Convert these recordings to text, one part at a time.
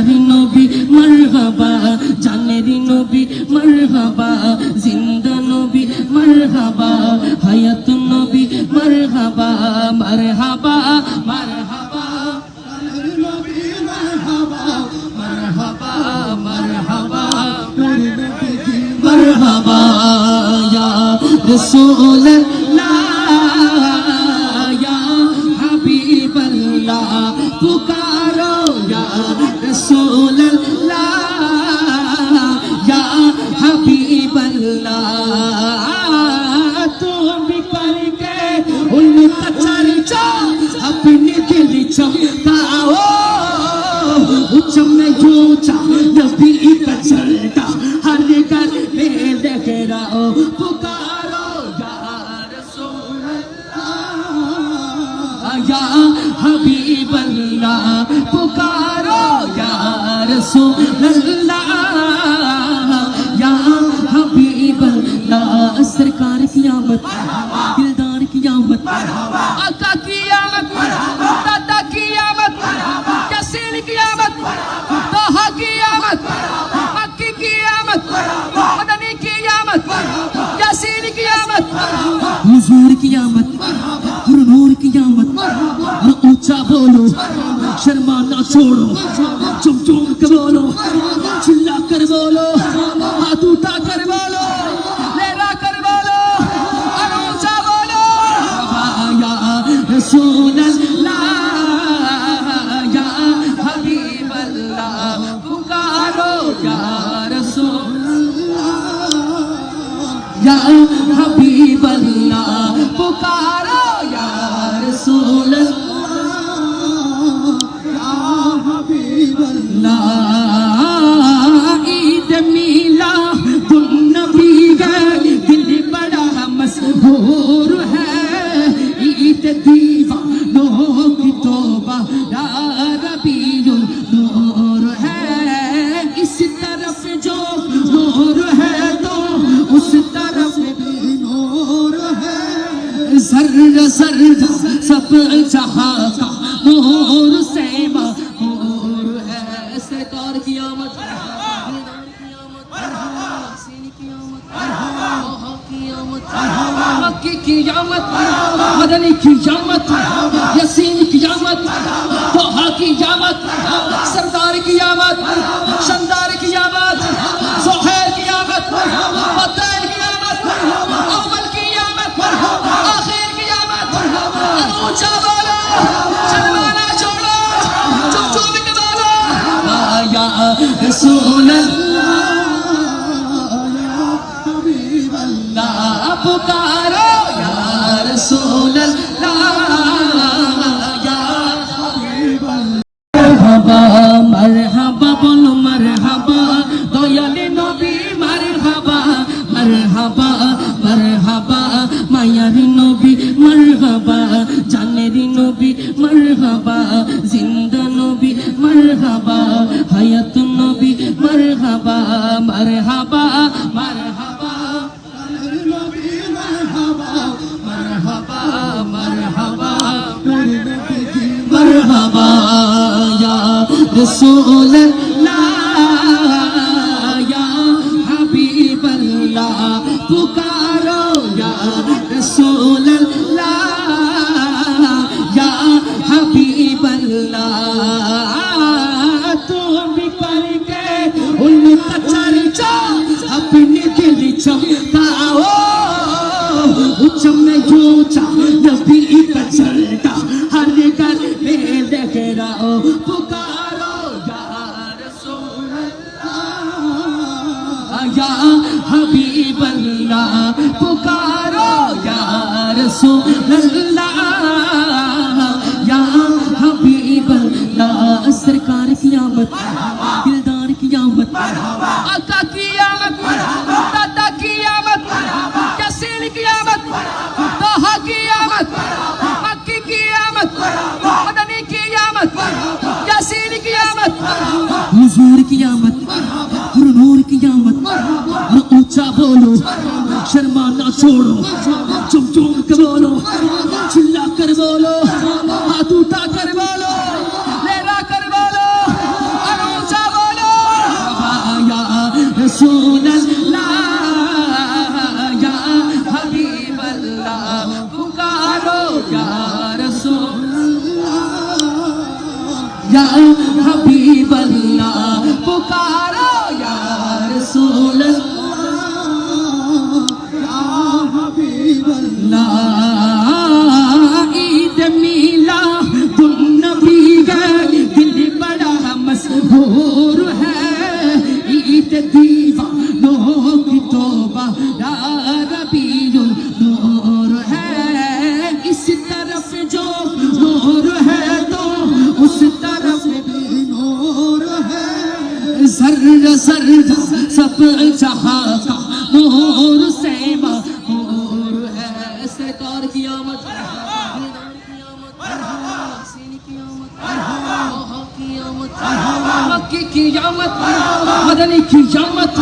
মায়ারি নবী মারহাবা জানেরি নবী মারহাবা, জিন্দা নবী মারহাবা হায়াত নবী মারহাবা মারহাবা মারহাবা মারহাবা মারহাবা মারহাবা, ইয়া রাসূলুল্লাহ। رسول اللہ یا حبیب اللہ تو بھی پر کے ان تک چرچا اپنے دل چمتا ہو چم جوچا نبی کا چلتا ہر گھر میں دیکھ رہا پکارو یا رسول اللہ یا حبیب اللہ پکارو رسول اللہ، یا حبیب اللہ، سرکار قیامت، دلدار قیامت، آقا قیامت، دادا قیامت یسین قیامت دوہا قیامت مکی قیامت، مدنی قیامت یسین قیامت، حضور قیامت حرور قیامت، نہ اونچا بولو شرمانا چھوڑو ইয়া হাবিবাল্লাহ পুকার जहां का नूर से नूर है सरकार की आमद मक्की की आमद मदनी की आमद यसीन की आमद तोहा की आमद पुकारो या रसूल अल्लाह या মারহাবা মারহাবা বলো মারহাবা দয়ালে নবী মারহাবা মারহাবা মারহাবা মায়ারি নবী মারহাবা জানেরি নবী মারহাবা জিন্দা নবী মারহাবা হায়াত নবী মারহাবা মারহাবা মারহাবা। নবী মারহাবা মারহাবা। মারহাবা মারহাবা ইয়া রাসূল اللہ پکارو یا رسول اللہ، یا حبیب اللہ، سرکار قیامت، دلدار قیامت، آقا قیامت، دادا قیامت یسین قیامت دوہا قیامت، مکی قیامت، مدنی قیامت یسین قیامت، حضور قیامت نور قیامت اونچا بولو शर्माना छोड़ो चुम चुम के बोलो चिल्ला कर बोलो हाथ उठा कर बोलो लेला कर बोलो अनूठा बोलो या रसूल अल्लाह या हबीब अल्लाह पुकारो या रसूल या हबीब अल्लाह पुकारो या रसूल अल्लाह دیوانه ہو کی توبہ یا ربی نور ہے اس طرف جو نور ہے تو اس طرف بھی نور ہے سر سر سب جہاں کا مکی کی جامت مدنی کی جامت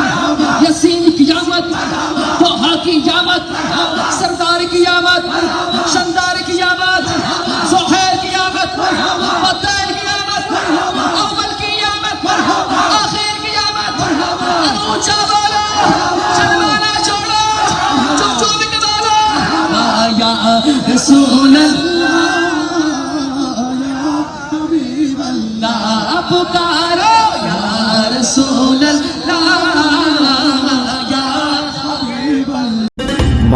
یسین کی جامت توحا کی جامت سردار کی آمد شندار کی آمد سہیل کی آمد پتیل کی آمد اول کی آمد آخر کی آمد اونچا والا چلوانا چھوڑا جو جو بکوالا یا رسول اللہ